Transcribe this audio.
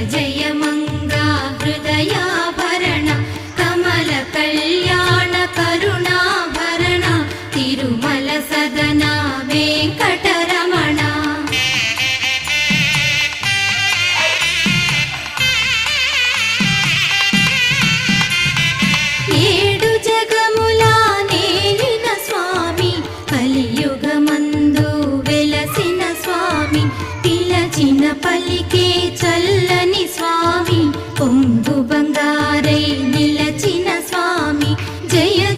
జయ జయ మంగ హృదయాభరణ కమల కళ్యాణ కరుణాభరణ తిరుమల సదన వెంకటరమణ. ఏడు జగముల నేలిన స్వామి కలియుగమందు వెలసిన స్వామి పిలచిన పలికే